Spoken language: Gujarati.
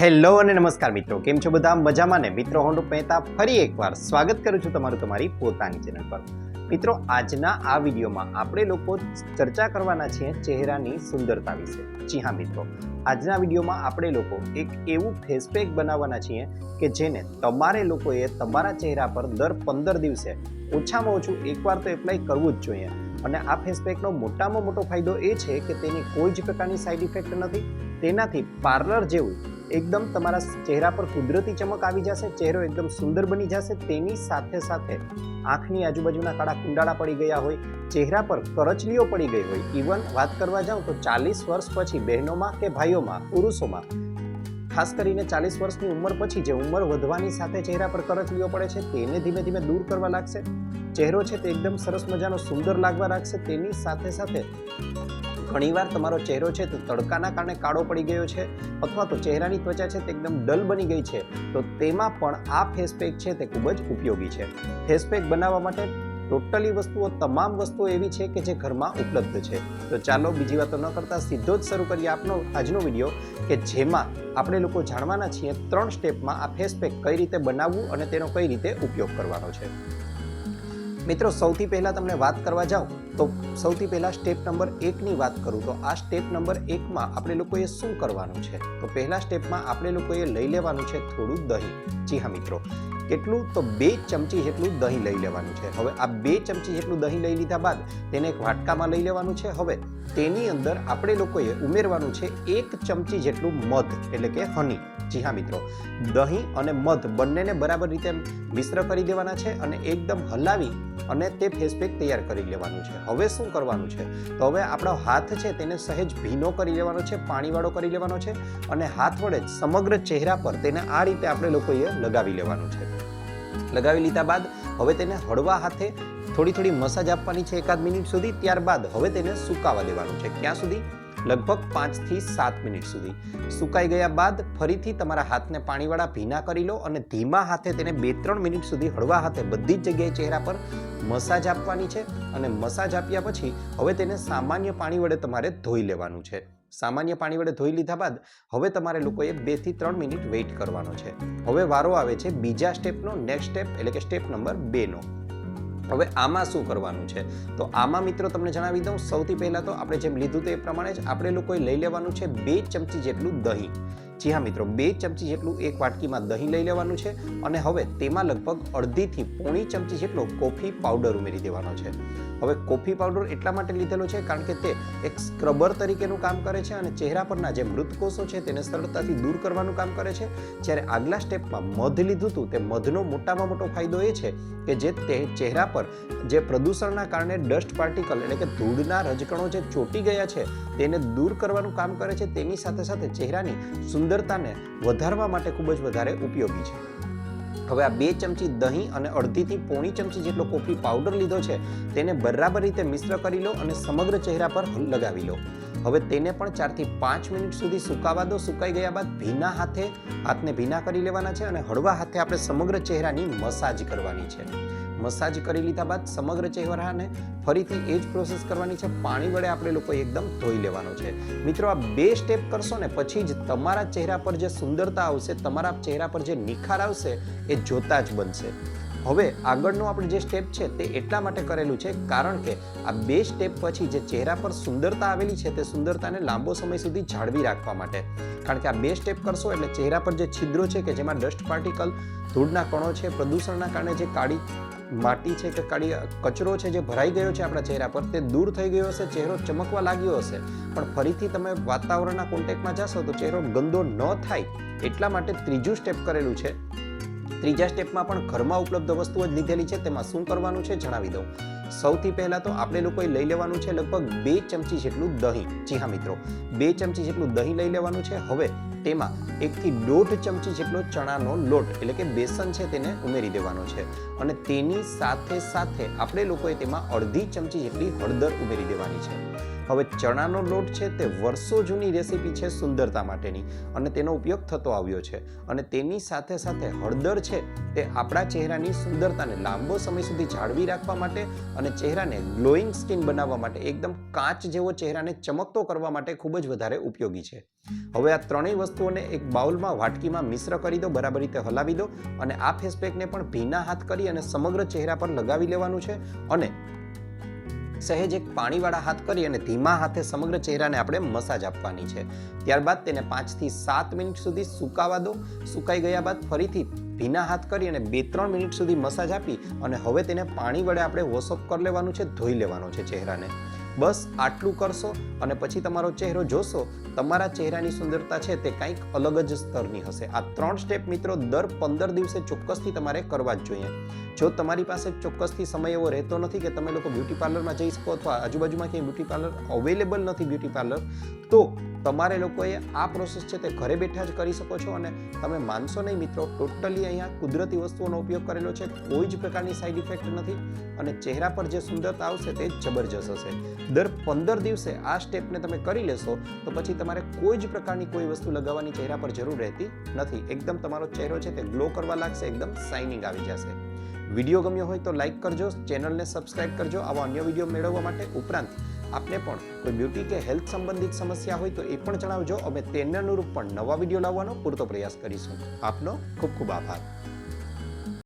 હેલો અને નમસ્કાર મિત્રો, કેમ છો બધા? મજામાં ને? મિત્રો, હું મહેતા ફરી એકવાર સ્વાગત કરું છું તમારું તમારી પોતાની ચેનલ પર. મિત્રો, આજના આ વિડીયોમાં આપણે લોકો ચર્ચા કરવાના છીએ ચહેરાની સુંદરતા વિશે. જી હા મિત્રો, આજના વિડીયોમાં આપણે લોકો એક એવું ફેસ પેક બનાવવાના છીએ કે જેને તમારે લોકોએ તમારા ચહેરા પર દર પંદર દિવસે ઓછામાં ઓછું એકવાર તો એપ્લાય કરવું જ જોઈએ. અને આ ફેસ પેકનો મોટામાં મોટો ફાયદો એ છે કે તેની કોઈ જ પ્રકારની સાઈડ ઇફેક્ટ નથી. તેનાથી પાર્લર જેવું એકદમ તમારા ચહેરા પર કુદરતી ચમક આવી જશે, ચહેરો એકદમ સુંદર બની જશે, તેની સાથે સાથે આંખની આજુબાજુના કાળા કુંડાળા પડી ગયા હોય, ચહેરા પર કરચલીઓ પડી ગઈ હોય. ઇવન વાત કરવા જાઉં તો ચાલીસ વર્ષ પછી બહેનોમાં કે ભાઈઓમાં, પુરુષોમાં, ખાસ કરીને ચાલીસ વર્ષની ઉંમર પછી જે ઉંમર વધવાની સાથે ચહેરા પર કરચલીઓ પડે છે, તેને ધીમે ધીમે દૂર કરવા લાગશે. ચહેરો છે તે એકદમ સરસ મજાનો, સુંદર લાગવા લાગશે, તેની સાથે સાથે ઘણીવાર તમારો ચહેરો છે તે તડકાના કારણે કાળો પડી ગયો છે અથવા તો ચહેરાની ત્વચા છે તે એકદમ ડલ બની ગઈ છે, તો તેમાં પણ આ ફેસ પેક છે તે ખૂબ જ ઉપયોગી છે. ફેસ પેક બનાવવા માટે ટોટલી વસ્તુઓ, તમામ વસ્તુઓ એવી છે કે જે ઘરમાં ઉપલબ્ધ છે. તો ચાલો બીજી વાતો ન કરતા સીધો જ શરૂ કરીએ આપનો આજનો વીડિયો કે જેમાં આપણે લોકો જાણવાના છીએ ત્રણ સ્ટેપમાં આ ફેસ પેક કઈ રીતે બનાવવું અને તેનો કઈ રીતે ઉપયોગ કરવાનો છે. મિત્રો, સૌથી પહેલાં તમને વાત કરવા જાઓ, તો સૌથી પહેલાં સ્ટેપ નંબર એકની વાત કરું, તો આ સ્ટેપ નંબર એકમાં આપણે લોકોએ શું કરવાનું છે? તો પહેલા સ્ટેપમાં આપણે લોકોએ લઈ લેવાનું છે થોડું દહીં. જી હા મિત્રો. કેટલું? તો બે ચમચી જેટલું દહીં લઈ લેવાનું છે. હવે આ બે ચમચી જેટલું દહીં લઈ લીધા બાદ તેને એક વાટકામાં લઈ લેવાનું છે. હવે તેની અંદર આપણે લોકોએ ઉમેરવાનું છે એક ચમચી જેટલું મધ, એટલે કે હની જી હા, મિત્રો. દહીં અને મધ બંનેને બરાબર રીતે મિશ્ર કરી દેવાના છે અને એકદમ હલાવી અને તે ફેસ પેક તૈયાર કરી લેવાનું છે. હવે શું કરવાનું છે? તો હવે આપણો હાથ છે તેને સહેજ ભીનો કરી લેવાનો છે, પાણીવાળો કરી લેવાનો છે અને હાથ વડે સમગ્ર ચહેરા પર તેને આ રીતે આપણે લોકોએ લગાવી લેવાનું છે. લગાવી લીધા બાદ હવે તેને હળવા હાથે થોડી થોડી મસાજ આપવાની છે એકાદ મિનિટ સુધી. ત્યારબાદ હવે તેને સુકાવા દેવાનું છે. ક્યાં સુધી? લગભગ પાંચથી સાત મિનિટ સુધી. સુકાઈ ગયા બાદ ફરીથી તમારા હાથને પાણીવાળા ભીના કરી લો અને ધીમા હાથે તેને બે ત્રણ મિનિટ સુધી હળવા હાથે બધી જ જગ્યાએ ચહેરા પર મસાજ આપવાની છે. અને મસાજ આપ્યા પછી હવે તેને સામાન્ય પાણી વડે તમારે ધોઈ લેવાનું છે. સામાન્ય પાણી વડે ધોઈ લીધા બાદ હવે તમારે લોકોએ બેથી ત્રણ મિનિટ વેઇટ કરવાનો છે. હવે વારો આવે છે બીજા સ્ટેપનો, નેક્સ્ટ સ્ટેપ એટલે કે સ્ટેપ નંબર બેનો હવે આમાં શું કરવાનું છે? તો આમાં મિત્રો તમને જણાવી દઉં, સૌથી પહેલાં તો આપણે જેમ લીધું તે પ્રમાણે જ આપણે લોકોએ લઈ લેવાનું છે બે ચમચી જેટલું દહીં. જી હા મિત્રો, બે ચમચી જેટલું એક વાટકીમાં દહીં લઈ લેવાનું છે અને હવે તેમાં લગભગ અડધીથી પોણી ચમચી જેટલો કોફી પાવડર ઉમેરી દેવાનો છે. હવે કોફી પાવડર એટલા માટે લીધેલો છે કારણ કે તે એક સ્ક્રબર તરીકેનું કામ કરે છે અને ચહેરા પરના જે મૃત કોષો છે તેને સરળતાથી દૂર કરવાનું કામ કરે છે. જ્યારે આગલા સ્ટેપમાં મધ લીધું હતું, તે મધનો મોટામાં મોટો ફાયદો એ છે કે જે તે ચહેરા પર જે પ્રદૂષણના કારણે ડસ્ટ પાર્ટિકલ એટલે કે ધૂળના રજકણો જે ચોટી ગયા છે, તેને દૂર કરવાનું કામ કરે છે. તેની સાથે સાથે ચહેરાની સુંદરતાને વધારવા માટે ખૂબ જ વધારે ઉપયોગી છે. હવે આ બે ચમચી દહીં અને અડધીથી પોણી ચમચી જેટલો કોફી પાવડર લીધો છે, તેને બરાબર રીતે મિશ્ર કરી લો અને સમગ્ર ચહેરા પર લગાવી લો. હવે તેને પણ ચારથી પાંચ મિનિટ સુધી સુકાવા દો. સુકાઈ ગયા બાદ ભીના હાથે હાથને ભીના કરી લેવાના છે અને હળવા હાથે આપણે સમગ્ર ચહેરાની મસાજ કરવાની છે. મસાજ કરી લીધા બાદ સમગ્ર ચહેરાને ફરીથી એ જ પ્રોસેસ કરવાની છે. પાણી વડે આપણે લોકો એકદમ ધોઈ લેવાનો છે. મિત્રો, આ બે સ્ટેપ કરશો ને પછી જ તમારા ચહેરા પર જે સુંદરતા આવશે, તમારા ચહેરા પર જે નિખાર આવશે, એ જોતા જ બનશે. હવે આગળનો આપણે જે સ્ટેપ છે તે એટલા માટે કરેલું છે કારણ કે આ બે સ્ટેપ પછી જે ચહેરા પર સુંદરતા આવેલી છે તે સુંદરતાને લાંબો સમય સુધી જાળવી રાખવા માટે. કારણ કે આ બે સ્ટેપ કરશો એટલે ચહેરા પર જે છિદ્રો છે કે જેમાં ડસ્ટ પાર્ટિકલ ધૂળના કણો છે, પ્રદૂષણના કારણે જે કાળી માટી છે કે કાળી કચરો છે જે ભરાઈ ગયો છે આપણા ચહેરા પર તે દૂર થઈ ગયો હશે, ચહેરો ચમકવા લાગ્યો હશે. પણ ફરીથી તમે વાતાવરણના કોન્ટેક્ટમાં જશો તો ચહેરો ગંદો ન થાય એટલા માટે ત્રીજું સ્ટેપ કરેલું છે ત્રીજા સ્ટેપમાં પણ ઘરમાં ઉપલબ્ધ વસ્તુઓ જ લીધેલી છે. તેમાં શું કરવાનું છે જણાવી દઉં સૌથી પહેલા તો આપણે લોકોએ લઈ લેવાનું છે લગભગ બે ચમચી જેટલું દહીં. જી હા મિત્રો, બે ચમચી જેટલું દહીં લઈ લેવાનું છે. હવે તેમાં એકથી દોઢ ચમચી જેટલો ચણાનો લોટ, એટલે કે બેસન છે તેને ઉમેરી દેવાનો છે. અને તેની સાથે સાથે આપણે લોકોએ તેમાં અડધી ચમચી જેટલી હળદર ઉમેરી દેવાની છે. હવે ચણાનો લોટ છે તે વર્ષો જૂની રેસીપી છે સુંદરતા માટેની, અને તેનો ઉપયોગ થતો આવ્યો છે. અને તેની સાથે સાથે હળદર છે તે આપણા ચહેરાની સુંદરતાને લાંબો સમય સુધી જાળવી રાખવા માટે અને ચહેરાને ગ્લોઈંગ સ્કિન બનાવવા માટે એકદમ કાચ જેવો ચહેરાને ચમકતો કરવા માટે ખૂબ જ વધારે ઉપયોગી છે. હવે આ ત્રણેય વસ્તુઓને એક બાઉલમાં વાટકીમાં મિશ્ર કરી દો, બરાબર રીતે હલાવી દો અને આ ફેસપેકને પણ ભીના હાથ કરી અને સમગ્ર ચહેરા પર લગાવી લેવાનું છે અને સહેજ એક પાણીવાળા હાથ કરી અને ધીમા હાથે સમગ્ર ચહેરાને આપણે મસાજ આપવાની છે. ત્યારબાદ તેને પાંચથી સાત મિનિટ સુધી સુકાવા દો. સુકાઈ ગયા બાદ ફરીથી ભીના હાથ કરી અને બે ત્રણ મિનિટ સુધી મસાજ આપી અને હવે તેને પાણી વડે આપણે વોશઅપ કરી લેવાનું છે, ધોઈ લેવાનો છે ચહેરાને. બસ આટલું કરશો અને પછી તમારો ચહેરો જોશો, તમારા ચહેરાની સુંદરતા છે તે કંઈક અલગ જ સ્તરની હશે. આ ત્રણ સ્ટેપ મિત્રો દર પંદર દિવસે ચોક્કસથી તમારે કરવા જ જોઈએ. જો તમારી પાસે ચોક્કસથી સમય એવો રહેતો નથી કે તમે લોકો બ્યુટી પાર્લરમાં જઈ શકો અથવા આજુબાજુમાં ક્યાંય બ્યુટી પાર્લર અવેલેબલ નથી બ્યુટી પાર્લર, તો તમારે લોકોએ આ પ્રોસેસ છે તે ઘરે બેઠા જ કરી શકો છો અને તમે માનશો નહીં મિત્રો ટોટલી અહીંયા કુદરતી વસ્તુઓનો ઉપયોગ કરેલો છે, કોઈ જ પ્રકારની સાઈડ ઇફેક્ટ નથી અને ચહેરા પર જે સુંદરતા આવશે તે જબરજસ્ત હશે. દર પંદર દિવસે આ સ્ટેપને તમે કરી લેશો તો પછી તમારે કોઈ જ પ્રકારની કોઈ વસ્તુ લગાવવાની ચહેરા પર જરૂર રહેતી નથી. એકદમ તમારો ચહેરો છે તે ગ્લો કરવા લાગશે, એકદમ શાઇનિંગ આવી જશે. વીડિયો ગમ્યો હોય તો લાઇક કરજો ચેનલને સબસ્ક્રાઇબ કરજો, આવા અન્ય વીડિયો મેળવવા માટે ઉપરાંત આપને પણ કોઈ બ્યુટી કે હેલ્થ સંબંધિત સમસ્યા હોય તો એ પણ જણાવજો. અમે તેને અનુરૂપ પણ નવા વીડિયો લાવવાનો પૂરતો પ્રયાસ કરીશું. આપનો ખૂબ ખૂબ આભાર.